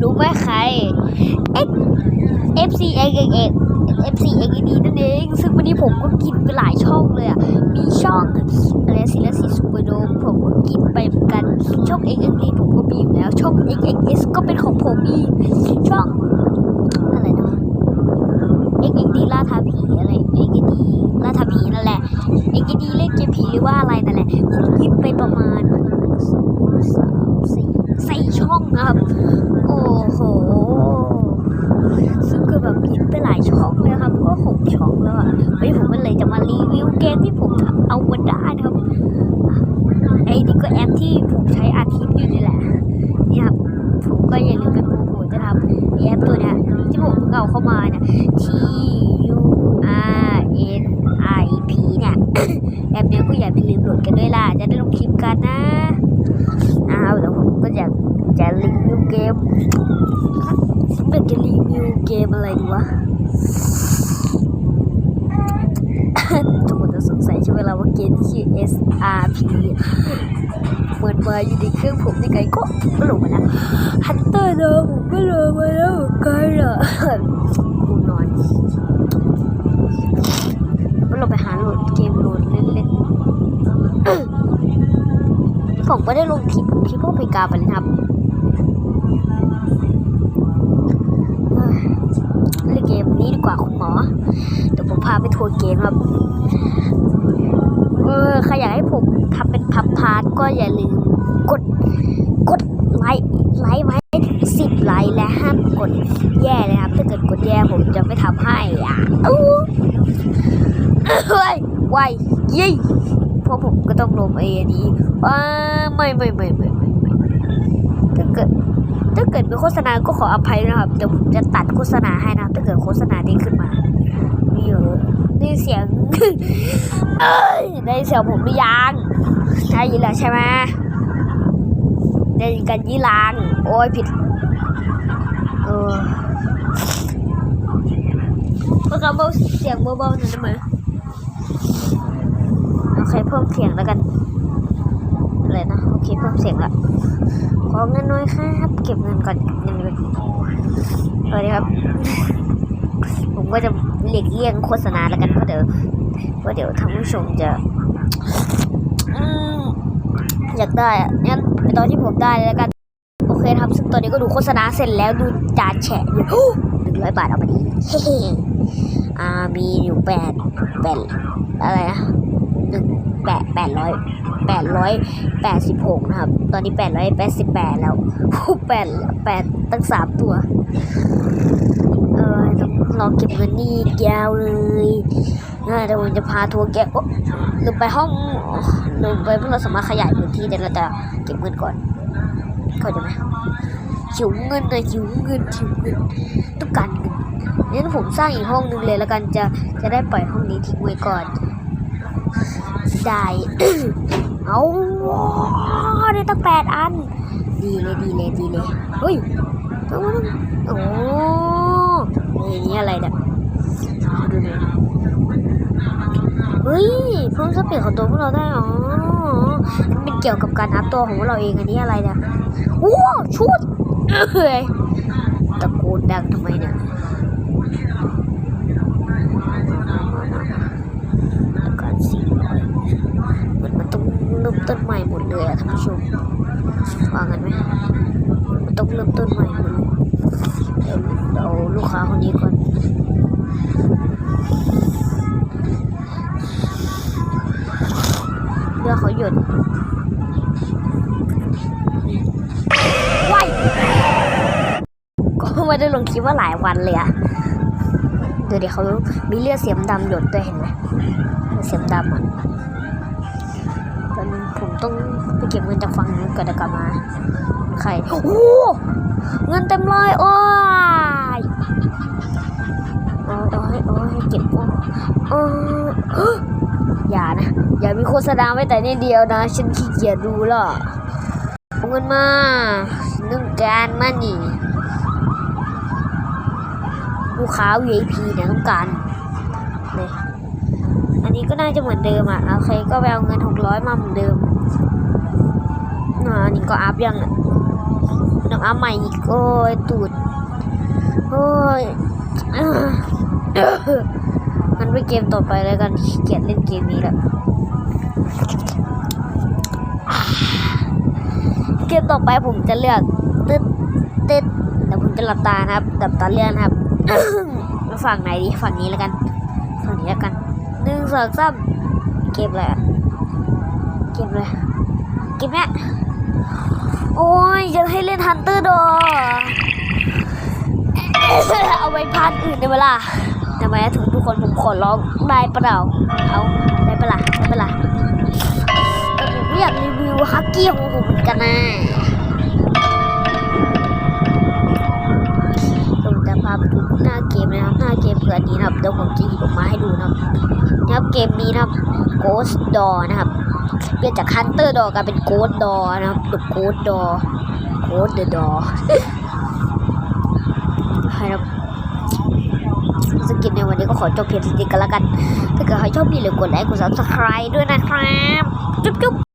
รู้ไหมใคร X FC X X X FC X D นั่นเอง ซึ่งวันนี้ผมก็กินไปหลายช่องเลยอะ มีช่องอะไรศิลสีสุปโดมผมก็กินไปเหมือนกัน ช่อง X X D ผมก็มีอยู่แล้ว ช่อง X X S ก็เป็นของผมอีก ช่อง อะไรนะ X X D ล่าท้าผีอะไร X X D ล่าท้าผีนั่นแหละ X X D เล่นเกมผีหรือว่าอะไรนั่นแหละ ผมกินไปประมาณสามสี่สี่ช่องนะครับ โอ้โห ซึ่งก็แบบกิน ไปหลายช่องเลยครับ ก็หกช่องแล้วอะเฮ้ยผมก็เลยจะมารีวิวเกมที่ผมเอามาได้นะครับ ไอ้นี่ก็แอปที่ผมใช้อาทิตย์อยู่นี่แหละ นี่ครับ ผมก็อย่าลืมไปโปรโมทนะครับแอปตัวเนี้ยที่ผมเพิ่งเอาเข้ามาเนี่ย T U R N I P เนี่ย แอปเนี้ยก็อย่าไปลืมโหลดกันด้วยล่ะ จะได้ลงคลิปกันนะนะครับเดี๋ยวผมก็อยาก จะรีวิวเกมอยากจะรีวิวเกมอะไรดีวะทุกคนจะสงสัยใช่ไหมล่ะว่าเกมที่ชื่อ S R P เหมือนมาอยู่ในเครื่องผมยังไงก็ผมก็โหลดมาแล้วฮันเตอร์เนอะผมก็โหลดมาแล้วเหมือนกันอะกูนอนก็ลงไปหาโหลดเกมโหลดเล่นๆผมก็ได้ลงคลิปคลิปพวกเพกาไปนะครับ นี้ดีกว่าคุณหมอเดี๋ยวผมพาไปทัวร์เกมครับเออใครอยากให้ผมทำเป็นพับพาร์ทก็อย่าลืมกดกดไลค์ไลค์ไว้ถึงสิบไลค์และห้ามกดแย่เลยครับ ถ้าเกิดกดแย่ผมจะไม่ทำให้อะอู้เฮ้ยไวยี่เพราะผมก็ต้องลงเอนี้ว้าไม่ไม่ไม่ไม่ไม่ไม่ถ้าเกิด ถ้าเกิดมีโฆษณาก็ขออภัยนะครับเดี๋ยวผมจะตัดโฆษณาให้นะถ้าเกิดโฆษณานี้ขึ้นมานี่เหรอนี่เสียงเอ้ยได้เสียงผมหรือยังได้ยินแล้วใช่ไหมได้ยินกันยี่ลางโอ้ยผิดเออเมื่อกี้เบาเสียงเบาๆหน่อยได้ไหมโอเคเพิ่มเสียงแล้วกัน อะไรนะโอเคเพิ่มเสียงละขอเงินน้อยครับ เก็บเงินก่อนเงินก่อนสวัสดีครับ ผมก็จะเลีกเลี่ยงโฆษณาแล้วกันเพราะเดี๋ยวเพราะเดี๋ยวท่านผู้ชมจะอยากได้งั้นไปตอนที่ผมได้แล้วกันโอเคครับซึ่งตอนนี้ก็ดูโฆษณาเสร็จแล้วดูจานแฉะอยู่หนึ่งร้อยบาทเอามาดีเฮ้อ่ามีอยู่แปดแปดอะไรนะหนึ่ง แปดแปดร้อยแปดร้อยแปดสิบหกนะครับ ตอนนี้แปดร้อยแปดสิบแปดแล้วแปดแปดตั้งสามตัว เออต้องรอเก็บเงินนี่ยาวเลยน่าเดี๋ยวผมจะพาทัวร์แกะโอ๊ะลืมไปห้องลืมไปเพื่อเราสามารถขยายพื้นที่แต่เราจะเก็บเงินก่อน เข้าใจไหมหิวเงินเลยหิวเงินหิวเงินต้องการเงินงั้นผมสร้างอีกห้องหนึ่งเลยแล้วกันจะจะได้ปล่อยห้องนี้ทิ้งไว้ก่อน ได้ เอาได้ตั้งแปดอัน ดีเลยดีเลยดีเลยเฮ้ยต้องโอ้นี่นี่อะไรเนี่ยดูหน่อยเฮ้ยเพิ่มสปีดของตัวพวกเราได้อ๋อมันเป็นเกี่ยวกับการอัพตัวของพวกเราเองอันนี้อะไรเนี่ยโอ้ชุดเอ้ยตะโกนดังทำไมเนี่ยแล้วการสีมันมันต้องเริ่มต้นใหม่หมดเลยอะท่านผู้ชม ว่างันไหมมันต้องเริ่มต้นใหม่เดี๋ยวเดี๋ยวลูกค้าคนนี้ก่อนเดี๋ยวเขาหยุดว้ายก็ไม่ได้ลงคลิปว่าหลายวันเลยอะเดี๋ยวเดี๋ยวเขามีเลือดเสียมดำหยดด้วยเห็นไหมเสียมดำอะ ต้องไปเก็บเงินจากฝั่งนู้นก่อนเดี๋ยวกลับมา ใคร โอ้เงินเต็มเลยโอ้ยโอ้ยโอ้ยโอ้ยเก็บโอ้ยอ้ยอย่านะ อย่ามีโฆษณาไว้แต่นิดเดียวนะ ฉันขี้เกียจดูล้วเอาเงินมาหนึ่งการมานี่ลูกค้า VIP เนี่ยต้องการเลย อันนี้ก็น่าจะเหมือนเดิมอะ โอเค ก็ไปเอาเงินหกร้อยมาเหมือนเดิมอ่าอันนี้ก็อัพยังอะน้องอาใหม่อีกโอ้ยตูด โอ้ยงั้นไปเกมต่อไปแล้วกันเกียจเล่นเกมนี้แล้วเกมต่อไปผมจะเลือกตึ๊ดตึ๊ดแล้วผมจะหลับตานะครับหลับตาเลือกนะครับ ฝั่งไหนดีฝั่งนี้แล้วกัน ฝั่งนี้แล้วกัน หนึ่งสองสามเกมอะไรเกมอะไรเกมเนี้ยโอ้ยจะให้เล่นฮันเตอร์ดอเอาไว้พาร์ทอื่นได้เวลาทำไมถึงทุกคนผมขอร้องได้ปะเราเอาได้ปะล่ะได้ปะล่ะแต่ผมไม่อยากรีวิวฮักกี้ของผมเหมือนกันนะ ผมจะพาไปดูหน้าเกมนะครับหน้าเกมเผื่อนี้นะครับเดี๋ยวผมจะหยิบออกมาให้ดูนะครับนะครับเกมนี้นะครับ Ghost Door นะครับเปลี่ยนจาก Hunter Door กลายเป็น Ghost Door นะครับ The Ghost Door Ghost the Door ให้ครับสกิปในวันนี้ก็ขอจบเพียงเท่านี้กันแล้วกัน ถ้าเกิดใครชอบพี่เลยกดไลค์กด subscribe ด้วยนะครับ จุ๊บจุ๊บ